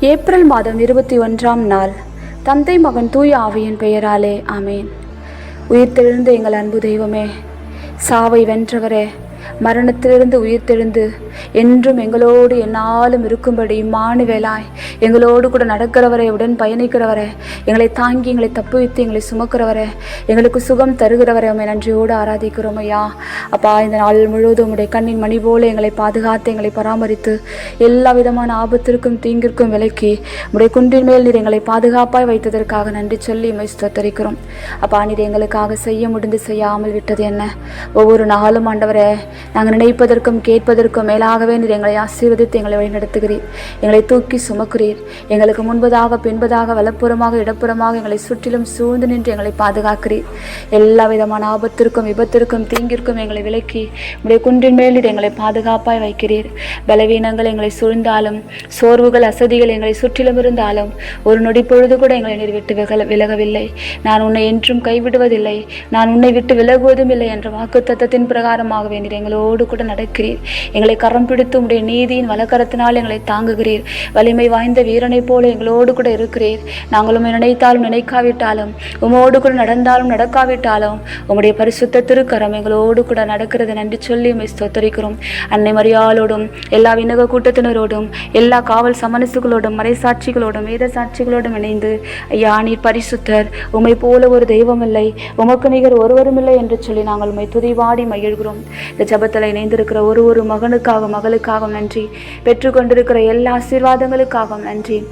April மாதம் இருபத்தி ஒன்றாம் நாள். தந்தை மகன் தூய ஆவியின் பெயராலே ஆமேன். உயிர்த்தெழுந்த எங்கள் அன்பு தெய்வமே சாவை வென்றவரே மரணத்திலிருந்து உயிர்த்தெழுந்து என்றும் எங்களோடு என்னாலும் இருக்கும்படி மானுவேலாய் எங்களோடு கூட நடக்கிறவரை உடன் பயணிக்கிறவரை. எங்களை தாங்கி எங்களை தப்புவித்து எங்களை சுமக்கிறவரை. எங்களுக்கு சுகம் தருகிறவரை உண்மை நன்றியோடு ஆராதிக்கிறோம் ஐயா. அப்பா இந்த நாள் முழுவதும் உடைய கண்ணின் மணி போல எங்களை பாதுகாத்து எங்களை பராமரித்து எல்லா விதமான ஆபத்திற்கும் தீங்கிற்கும் விலக்கி உடைய குன்றின் மேல் நீர் எங்களை பாதுகாப்பாய் வைத்ததற்காக நன்றி சொல்லி உண்மை ஸ்தோத்தரிக்கிறோம். அப்பா நீர் எங்களுக்காக செய்ய முடிந்து செய்யாமல் விட்டது என்ன? ஒவ்வொரு நாளும் ஆண்டவரை நாங்கள் நினைப்பதற்கும் கேட்பதற்கும் ஆகவே நீர் எங்களை ஆசீர்வதித்து எங்களை வழிநடத்துகிறீர். எங்களை தூக்கி சுமக்கிறீர். எங்களுக்கு முன்பதாக பின்பதாக வலப்புறமாக இடப்புறமாக எங்களை சுற்றிலும் சூழ்ந்து நின்று எங்களை பாதுகாக்கிறீர். எல்லா விதமான ஆபத்திற்கும் விபத்திற்கும் தீங்கிற்கும் எங்களை விலக்கி உடைய குன்றின் மேல் நீர் எங்களை பாதுகாப்பாய் வைக்கிறீர். பலவீனங்கள் எங்களை சூழ்ந்தாலும் சோர்வுகள் அசதிகள் எங்களை சுற்றிலும் இருந்தாலும் ஒரு நொடி பொழுது கூட எங்களை நீர் விட்டு விலக விலகவில்லை. நான் உன்னை என்றும் கைவிடுவதில்லை. நான் உன்னை விட்டு விலகுவதும் இல்லை என்ற வாக்கு தத்தத்தின் பிரகாரமாகவே நீர் எங்களோடு கூட நடக்கிறீர். எங்களை கரம் பிடித்து உடைய நீதியின் வலக்கரத்தினால் எங்களை தாங்குகிறீர். வலிமை வாய்ந்த வீரனைப் போல எங்களோடு கூட இருக்கிறீர். நாங்களும் நினைத்தாலும் நினைக்காவிட்டாலும் உமோடு கூட நடந்தாலும் நடக்காவிட்டாலும் உம்முடைய பரிசுத்த திருக்கரம் எங்களோடு கூட நடக்கிறது நன்றி சொல்லி உம்மை ஸ்தோத்தரிக்கிறோம். அன்னை மரியாளோடும் எல்லா விண்ணக கூட்டத்தினரோடும் எல்லா காவல் சமனசுகளோடும் மறைசாட்சிகளோடும் வேத சாட்சிகளோடும் இணைந்து ஐயா நீர் பரிசுத்தர் உம்மை போல ஒரு தெய்வம் இல்லை உமக்கு நிகர் ஒருவரும் இல்லை என்று சொல்லி நாங்கள் உண்மை துதிவாடி மகிழ்கிறோம். இந்த ஜபத்தில் இணைந்திருக்கிற ஒரு ஒரு மகனுக்காக மகளுக்காகவும் நன்றி. பெற்றுக்கொண்டிருக்கிற எல்லா ஆசீர்வாதங்களுக்காகவும் நன்றி.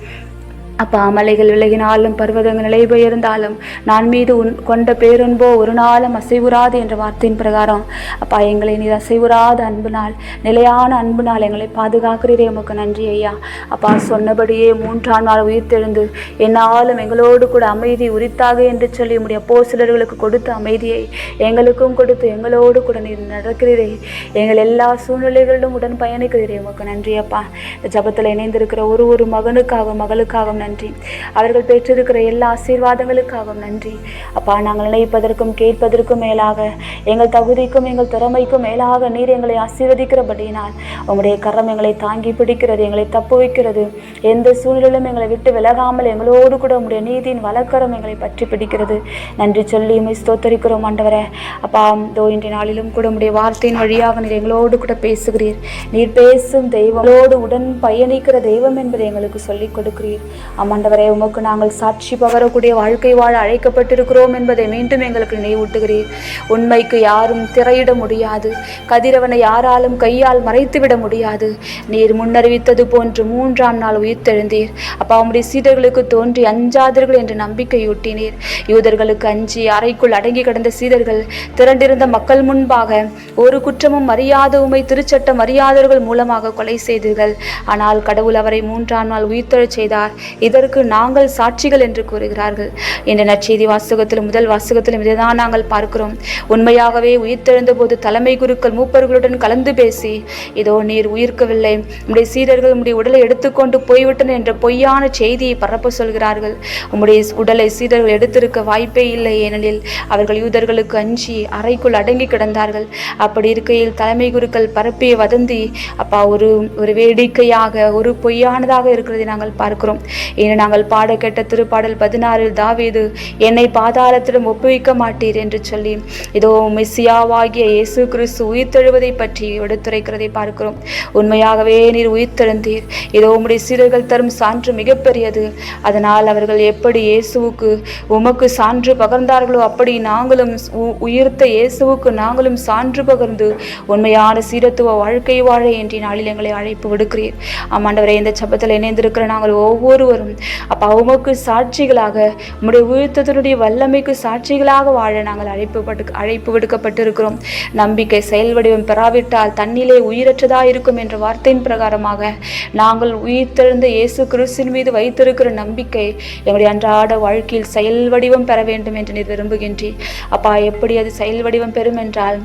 அப்பா மலைகள் விலகினாலும் பர்வதங்கள் நிலை பெயர்ந்தாலும் நான் மீது உன் கொண்ட பேரன்போ ஒரு நாளும் அசைவுறாது என்ற வார்த்தையின் பிரகாரம். அப்பா எங்களை நீர் அசைவுறாத அன்புனால் நிலையான அன்புனால் எங்களை பாதுகாக்கிறீரே உமக்கு நன்றி ஐயா. அப்பா சொன்னபடியே மூன்றாம் நாள் உயிர்த்தெழுந்து என்னாலும் எங்களோடு கூட அமைதி உரித்தாக என்று சொல்லி உடைய போ சிலர்களுக்கு கொடுத்த அமைதியை எங்களுக்கும் கொடுத்து எங்களோடு கூட நீர் நடக்கிறீரே. எங்கள் எல்லா சூழ்நிலைகளிலும் உடன் பயணிக்கிறீரே உமக்கு நன்றி அப்பா. இந்த ஜபத்தில் இணைந்திருக்கிற ஒரு ஒரு மகனுக்காகவும் மகளுக்காகவும் நன்றி. அவர்கள் பெற்றிருக்கிற எல்லா ஆசீர்வாதங்களுக்காகவும் நன்றி. அப்பா நாங்கள் நினைப்பதற்கும் கேட்பதற்கும் மேலாக எங்கள் தகுதிக்கும் எங்கள் திறமைக்கும் மேலாக நீர் எங்களை ஆசீர்வதிக்கிறபடியினால் உங்களுடைய கரம் எங்களை தாங்கி பிடிக்கிறது எங்களை தப்பு வைக்கிறது. எந்த சூழ்நிலையிலும் எங்களை விட்டு விலகாமல் எங்களோடு கூட உங்களுடைய நீதியின் வழக்கரம் எங்களை பற்றி பிடிக்கிறது. நன்றி சொல்லி ஸ்தோத்தரிக்கிறோம் ஆண்டவரே. அப்பா இதோ இன்றைய நாளிலும் கூட உம்முடைய வார்த்தையின் வழியாக நீர் எங்களோடு கூட பேசுகிறீர். நீர் பேசும் தெய்வங்களோடு உடன் பயணிக்கிற தெய்வம் என்பதை எங்களுக்கு சொல்லிக் கொடுக்கிறீர். ஆமாண்டவரே உமக்கு நாங்கள் சாட்சி பகரக்கூடிய வாழ்க்கை வாழ அழைக்கப்பட்டிருக்கிறோம் என்பதை மீண்டும் எங்களுக்கு நினைவூட்டுகிறீர். உண்மைக்கு யாரும் திரையிட முடியாது. கதிரவனை யாராலும் கையால் மறைத்துவிட முடியாது. நீர் முன்னறிவித்தது போன்று மூன்றாம் நாள் உயிர்த்தெழுந்தீர். அப்பா உம்முடைய சீடர்களுக்கு தோன்றி அஞ்சாதீர்கள் என்று நம்பிக்கையூட்டினீர். யூதர்களுக்கு அஞ்சி அறைக்குள் அடங்கி கிடந்த சீடர்கள் திரண்டிருந்த மக்கள் முன்பாக ஒரு குற்றமும் அறியாத உமை திருச்சட்டம் அறியாதவர்கள் மூலமாக கொலை செய்தீர்கள். ஆனால் கடவுள் அவரை மூன்றாம் நாள் உயிர்த்தெழச் செய்தார். இதற்கு நாங்கள் சாட்சிகள் என்று கூறுகிறார்கள். இந்த நற்செய்தி வாசகத்திலும் முதல் வாசகத்திலும் இதைதான் நாங்கள் பார்க்கிறோம். உண்மையாகவே உயிர்த்தெழுந்த போது தலைமை குருக்கள் மூப்பர்களுடன் கலந்து பேசி இதோ நீர் உயிர்க்கவில்லை உம்முடைய சீடர்கள் உம்முடைய உடலை எடுத்துக்கொண்டு போய்விட்டனர் என்ற பொய்யான செய்தியை பரப்ப சொல்கிறார்கள். உம்முடைய உடலை சீரர்கள் எடுத்திருக்க வாய்ப்பே இல்லை ஏனெனில் அவர்கள் யூதர்களுக்கு அஞ்சி அறைக்குள் அடங்கி கிடந்தார்கள். அப்படி இருக்கையில் தலைமை குருக்கள் பரப்பிய வதந்தி அப்பா ஒரு ஒரு வேடிக்கையாக ஒரு பொய்யானதாக இருக்கிறதை நாங்கள் பார்க்கிறோம். இன்று நாங்கள் பாட கேட்ட திருப்பாடல் பதினாறில் தாவீது என்னை பாதாளத்திடம் ஒப்புவிக்க மாட்டீர் என்று சொல்லி இதோ மெஸ்ஸியாவாகிய இயேசு கிறிஸ்து உயிர்த்தெழுவதை பற்றி எடுத்துரைக்கிறதை பார்க்கிறோம். உண்மையாகவே நீர் உயிர்த்தெழுந்தீர். இதோ உம்முடைய சீடர்கள் தரும் சான்று மிகப்பெரியது. அதனால் அவர்கள் எப்படி இயேசுவுக்கு உமக்கு சான்று பகர்ந்தார்களோ அப்படி நாங்களும் உ- உயிர்த்த இயேசுவுக்கு நாங்களும் சான்று பகிர்ந்து உண்மையான சீரத்துவ வாழ்க்கை வாழ என்று நாளில் எங்களை அழைப்பு விடுக்கிறீர். ஆமாண்டவரை இந்த சபத்தில் இணைந்திருக்கிற நாங்கள் ஒவ்வொருவரும் அப்பா உமக்கு சாட்சிகளாக உம்முடைய உயிர்த்தத்தினுடைய வல்லமைக்கு சாட்சிகளாக வாழ நாங்கள் அழைப்பு பட்டு அழைப்பு விடுக்கப்பட்டிருக்கிறோம். நம்பிக்கை செயல் வடிவம் பெறாவிட்டால் தன்னிலே உயிரற்றதா இருக்கும் என்ற வார்த்தையின் பிரகாரமாக நாங்கள் உயிர்த்தெழுந்த இயேசு கிறிஸ்தின் மீது வைத்திருக்கிற நம்பிக்கை எங்களுடைய அன்றாட வாழ்க்கையில் செயல் வடிவம் பெற வேண்டும் என்று நீர் விரும்புகின்றீர். அப்பா எப்படி அது செயல் வடிவம் பெறும் என்றால்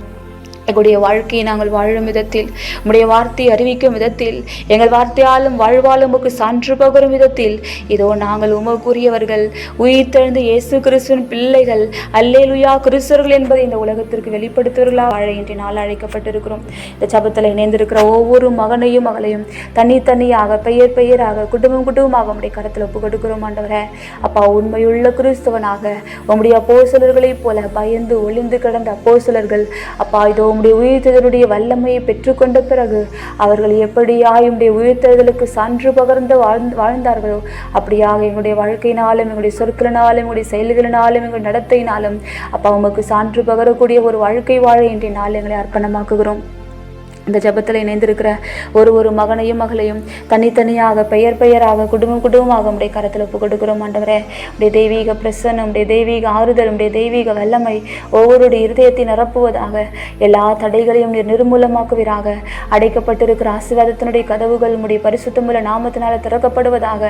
எங்களுடைய வாழ்க்கையை நாங்கள் வாழும் விதத்தில் உம்முடைய வார்த்தையை அறிவிக்கும் விதத்தில் எங்கள் வார்த்தையாலும் வாழ்வாலும் உமக்கு சான்று பகரும் விதத்தில். இதோ நாங்கள் உமக்குரியவர்கள் உயிர்த்தெழுந்து இயேசு கிறிஸ்துவின் பிள்ளைகள் அல்லேலுயா கிறிஸ்தவர்கள் என்பதை இந்த உலகத்திற்கு வெளிப்படுத்துவர்களாக வாழ இன்றைய நாள் அழைக்கப்பட்டிருக்கிறோம். இந்த சபத்தில் இணைந்திருக்கிற ஒவ்வொரு மகனையும் மகளையும் தனி தனியாக பெயர் பெயராக குடும்பம் குடும்பமாக உடைய கருத்தில் ஒப்பு கொடுக்கிறோம் ஆண்டவரே. அப்பா உண்மையுள்ள கிறிஸ்தவனாக உம்முடைய அப்போஸ்தலர்களைப் போல பயந்து ஒளிந்து கிடந்த அப்போஸ்தலர்கள் அப்பா இதோ உம்முடைய உயிர்த்தெழுதலுடைய வல்லமையை பெற்றுக்கொண்ட பிறகு அவர்கள் எப்படியாய் உம்முடைய உயிர்த்தெழுதலுக்கு சான்று பகர்ந்து வாழ்ந்து வாழ்ந்தார்களோ அப்படியாக எங்களுடைய வாழ்க்கையினாலும் எங்களுடைய சொற்களினாலும் எங்களுடைய செயல்களினாலும் எங்களுடைய நடத்தையினாலும் அப்பா உமக்கு சான்று பகரக்கூடிய ஒரு வாழ்க்கை வாழ இன்றைய நாள் எங்களை அர்ப்பணமாக்குகிறோம். இந்த ஜெபத்தில் இணைந்திருக்கிற ஒரு ஒரு மகனையும் மகளையும் தனித்தனியாக பெயர் பெயராக குடும்பம் குடும்பமாக உடைய கரத்தில் ஒப்பு கொடுக்கிறோம் ஆண்டவரே. உடைய தெய்வீக பிரசன்னம் உடைய தெய்வீக ஆறுதல் உடைய தெய்வீக வல்லமை ஒவ்வொருடைய இருதயத்தை நிரப்புவதாக எல்லா தடைகளையும் நீர் நிர்மூலமாக்குவீராக. அடைக்கப்பட்டிருக்கிற ஆசீர்வாதத்தினுடைய கதவுகள் உடைய பரிசுத்தமுள்ள நாமத்தினால் திறக்கப்படுவதாக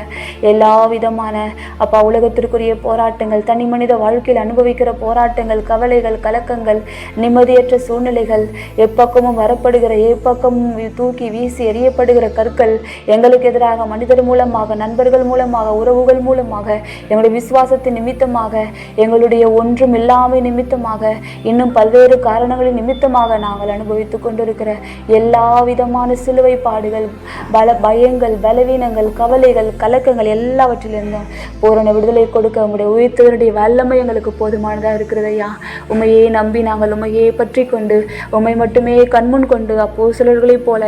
எல்லா விதமான அப்பா உலகத்திற்குரிய போராட்டங்கள் தனி மனித வாழ்க்கையில் அனுபவிக்கிற போராட்டங்கள் கவலைகள் கலக்கங்கள் நிம்மதியற்ற சூழ்நிலைகள் எப்பக்கமும் வரப்படுகிற எப்பக்கமும் தூக்கி வீசி எறியப்படுகிற கற்கள் எங்களுக்கு எதிராக மனிதர் மூலமாக நண்பர்கள் மூலமாக உறவுகள் மூலமாக எங்களுடைய விசுவாசத்தின் நிமித்தமாக எங்களுடைய ஒன்றும் இல்லாமை நிமித்தமாக இன்னும் பல்வேறு காரணங்களின் நிமித்தமாக நாங்கள் அனுபவித்து கொண்டிருக்கிற எல்லா விதமான சிலுவை பாடுகள் பல பயங்கள் பலவீனங்கள் கவலைகள் கலக்கங்கள் எல்லாவற்றிலிருந்தும் பூரண விடுதலை கொடுக்க உங்களுடைய உயிர்த்தவருடைய வல்லமை எங்களுக்கு போதுமானதாக இருக்கிறது ஐயா. நம்பி நாங்கள் உமையே பற்றி கொண்டு உமை மட்டுமே கண்முன் கொண்டு அப்போ சிலர்களைப் போல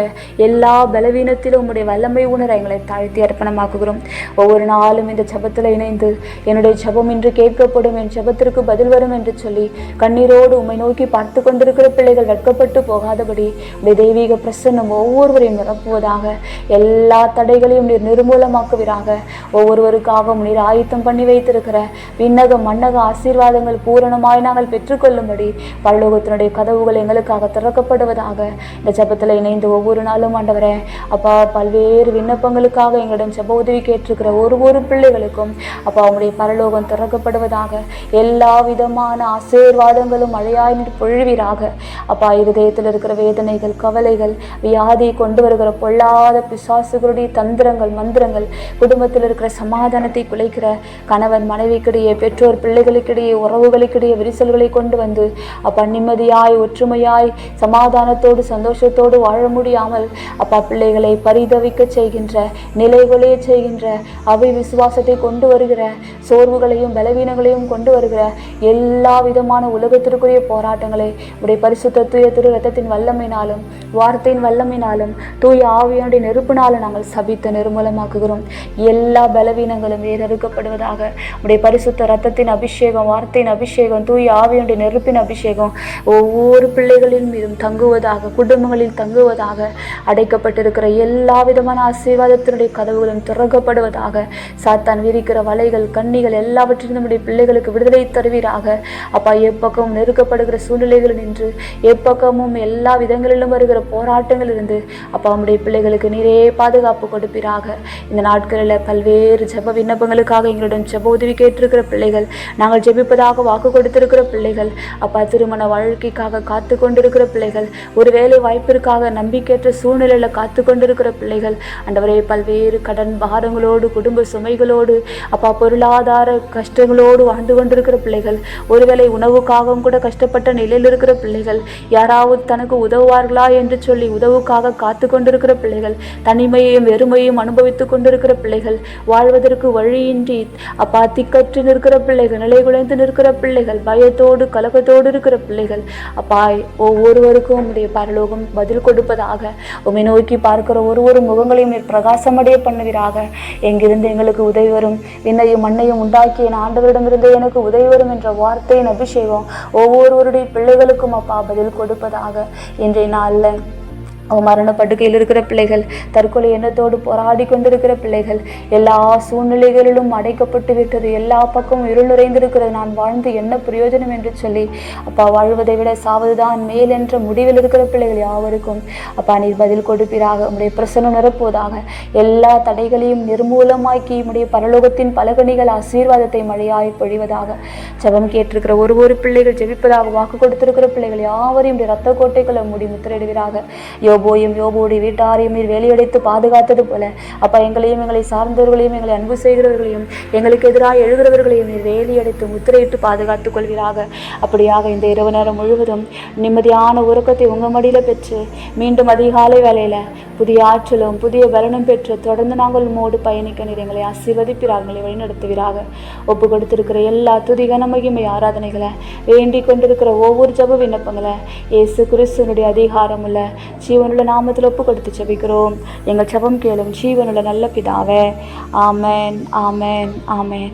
எல்லா பலவீனத்திலும் உம்முடைய வல்லமை உணர எங்களை தாழ்த்தி அர்ப்பணமாக்குகிறோம். ஒவ்வொரு நாளும் இந்த ஜபத்தில் இணைந்து என்னுடைய ஜபம் இன்று கேட்கப்படும் என் ஜபத்திற்கு பதில் வரும் என்று சொல்லி கண்ணீரோடு உம்மை நோக்கி பார்த்து கொண்டிருக்கிற பிள்ளைகள் வெட்கப்பட்டு போகாதபடி உடைய தெய்வீக பிரசன்னம் ஒவ்வொருவரையும் நிரப்புவதாக எல்லா தடைகளையும் நீர் நிர்மூலமாக்குவீராக. ஒவ்வொருவருக்காகவும் நீர் ஆயத்தம் பண்ணி வைத்திருக்கிற விண்ணக மன்னக ஆசீர்வாதங்கள் பூரணமாய் நாங்கள் பெற்றுக்கொள்ளும்படி பல்லோகத்தினுடைய கதவுகள் எங்களுக்காக திறக்கப்படுவதாக இந்த ஜெபத்தில் இணைந்து ஒவ்வொரு நாளும் ஆண்டவரே அப்பா பல்வேறு விண்ணப்பங்களுக்காக எங்களிடம் ஜெப உதவி கேட்டிருக்கிற ஒரு ஒரு பிள்ளைகளுக்கும் அப்பா அவங்களுடைய பரலோகம் திறக்கப்படுவதாக எல்லா விதமான ஆசீர்வாதங்களும் மழையாய் பொழுவீராக பொழிவீராக. அப்பா இருதயத்தில் இருக்கிற வேதனைகள் கவலைகள் வியாதி கொண்டு வருகிற பொல்லாத பிசாசுகளுடைய தந்திரங்கள் மந்திரங்கள் குடும்பத்தில் இருக்கிற சமாதானத்தை குலைக்கிற கணவன் மனைவிக்கிடையே பெற்றோர் பிள்ளைகளுக்கிடையே உறவுகளுக்கிடையே விரிசல்களை கொண்டு வந்து அப்பா நிம்மதியாய் ஒற்றுமையாய் சமாதானத்தோடு சந்தோஷம் சந்தோஷத்தோடு வாழ முடியாமல் அப்பா பிள்ளைகளை பரிதவிக்க செய்கின்ற நிலைகொலைய செய்கின்ற அவை விசுவாசத்தை கொண்டு வருகிற சோர்வுகளையும் பலவீனங்களையும் கொண்டு வருகிற எல்லா விதமான உலகத்திற்குரிய போராட்டங்களை உடைய பரிசுத்த தூய திரு ரத்தத்தின் வல்லமையினாலும் வார்த்தையின் வல்லமையினாலும் தூய ஆவியனுடைய நெருப்பினாலும் நாங்கள் சபித்து நிர்மூலமாக்குகிறோம். எல்லா பலவீனங்களும் வேறறுக்கப்படுவதாக உடைய பரிசுத்த ரத்தத்தின் அபிஷேகம் வார்த்தையின் அபிஷேகம் தூய ஆவியனுடைய நெருப்பின் அபிஷேகம் ஒவ்வொரு பிள்ளைகளின் மீதும் தங்குவதாக குடும்பங்களில் தங்குவதாக அடைக்கப்பட்டிருக்கிற எல்லா விதமான ஆசீர்வாதத்தினுடைய கதவுகளும் திறக்கப்படுவதாக சாத்தான் விரிக்கிற வலைகள் கண்ணிகள் எல்லாவற்றிலும் நம்முடைய பிள்ளைகளுக்கு விடுதலை தருவீராக. அப்பா எப்பக்கமும் நெருக்கப்படுகிற சூழ்நிலைகள் நின்று எப்பக்கமும் எல்லா விதங்களிலும் வருகிற போராட்டங்கள் இருந்து அப்பா நம்முடைய பிள்ளைகளுக்கு நிறைய பாதுகாப்பு கொடுப்பீராக. இந்த நாட்களில் பல்வேறு ஜெப விண்ணப்பங்களுக்காக எங்களிடம் ஜெப உதவி கேட்டிருக்கிற பிள்ளைகள் நாங்கள் ஜெபிப்பதாக வாக்கு கொடுத்திருக்கிற பிள்ளைகள் அப்பா திருமண வாழ்க்கைக்காக காத்து கொண்டிருக்கிற பிள்ளைகள் ஒருவேளை வாய்ப்பு வாய்ப்பிற்காக நம்பிக்கையற்ற சூழ்நிலையில் காத்து கொண்டிருக்கிற பிள்ளைகள் அண்டவரே பல்வேறு கடன் பாரங்களோடு குடும்ப சுமைகளோடு அப்பா பொருளாதார கஷ்டங்களோடு வாழ்ந்து கொண்டிருக்கிற பிள்ளைகள் ஒருவேளை உணவுக்காகவும் கூட கஷ்டப்பட்ட நிலையில் இருக்கிற பிள்ளைகள் யாராவது தனக்கு உதவுவார்களா என்று சொல்லி உதவுக்காக காத்து கொண்டிருக்கிற பிள்ளைகள் தனிமையையும் வெறுமையும் அனுபவித்துக் கொண்டிருக்கிற பிள்ளைகள் வாழ்வதற்கு வழியின்றி அப்பா திக்கற்று நிற்கிற பிள்ளைகள் நிலைகுலைந்து நிற்கிற பிள்ளைகள் பயத்தோடு கலக்கத்தோடு இருக்கிற பிள்ளைகள் அப்பா ஒவ்வொருவருக்கும் உடைய பரலோகம் பதில் கொடுப்பதாக உமை நோக்கி பார்க்கிற ஒரு ஒரு முகங்களையும் நீர் பிரகாசமடைய பண்ணுவீராக. எங்கிருந்து எங்களுக்கு உதவி வரும்? விண்ணையும் மண்ணையும் உண்டாக்கிய ஆண்டவரிடமிருந்து எனக்கு உதவி வரும் என்ற வார்த்தையின் அபிஷேகம் ஒவ்வொருவருடைய பிள்ளைகளுக்கும் அப்பா பதில் கொடுப்பதாக இன்றைய நாளில் மரண படுக்கையில் இருக்கிற பிள்ளைகள் தற்கொலை எண்ணத்தோடு போராடி கொண்டிருக்கிற பிள்ளைகள் எல்லா சூழ்நிலைகளிலும் அடைக்கப்பட்டு விட்டது எல்லா பக்கமும் இருள் நிறைந்திருக்கிறது. நான் வாழ்ந்து என்ன பிரயோஜனம் என்று சொல்லி அப்பா வாழ்வதை விட சாவதுதான் மேல் என்ற முடிவில் இருக்கிற பிள்ளைகள் யாவருக்கும்? அப்பா நீர் பதில் கொடுப்பீராக. உம்முடைய பிரசனம் நிரப்புவதாக. எல்லா தடைகளையும் நிர்மூலமாக்கி உம்முடைய பரலோகத்தின் பலகணிகள் ஆசீர்வாதத்தை மழையாய் பொழிவதாக. ஜபம் கேட்டிருக்கிற ஒரு ஒரு பிள்ளைகள் ஜெபிப்பதாக வாக்கு கொடுத்திருக்கிற பிள்ளைகள் யாவரையும் ரத்த கோட்டைகளை மூடி முத்திரையிடுவீராக. யோபோயும் யோபோடைய வீட்டாரையும் நீர் வேலையடைத்து பாதுகாத்தது போல அப்பா எங்களையும் எங்களை சார்ந்தவர்களையும் எங்களை அன்பு செய்கிறவர்களையும் எங்களுக்கு எதிராக எழுகிறவர்களையும் நீர் வேலையடைத்து முத்திரையிட்டு பாதுகாத்துக் கொள்வீராக. அப்படியாக இந்த இரவு நேரம் முழுவதும் நிம்மதியான உறக்கத்தை உங்க மடியில பெற்று மீண்டும் அதிகாலை வேலையில புதிய ஆற்றலும் புதிய பலனும் பெற்று தொடர்ந்து நாங்கள் உம்மோடு பயணிக்க நீர் எங்களை ஆசீர்வதிப்பீராக எங்களை வழிநடத்துவீராக. ஒப்பு கொடுத்திருக்கிற எல்லா துதி கனமகிமை ஆராதனைகளை வேண்டிக் கொண்டிருக்கிற ஒவ்வொரு ஜப விண்ணப்பங்களை இயேசு கிறிஸ்துவனுடைய அதிகாரமுள்ள ஜீவனுள்ள நாமத்தில் ஒப்பு கொடுத்து செபிக்கிறோம் எங்கள் செபம் கேளும் ஜீவனுள்ள நல்ல பிதாவே. ஆமேன் ஆமேன் ஆமேன்.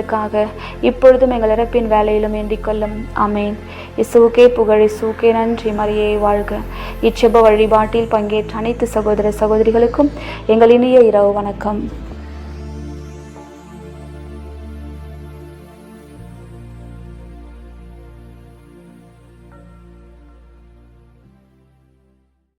எங்களுக்காக இப்பொழுதும் எங்கள் இறப்பின் வேலையிலும் ஏந்திக்கொள்ளும் அமேன் இசுகே இசுவுக்கே புகழ் இசுவுக்கே நன்றி. மரியே வாழ்க. இச்செப வழிபாட்டில் பங்கேற்ற அனைத்து சகோதர சகோதரிகளுக்கும் எங்கள் இனிய இரவு வணக்கம்.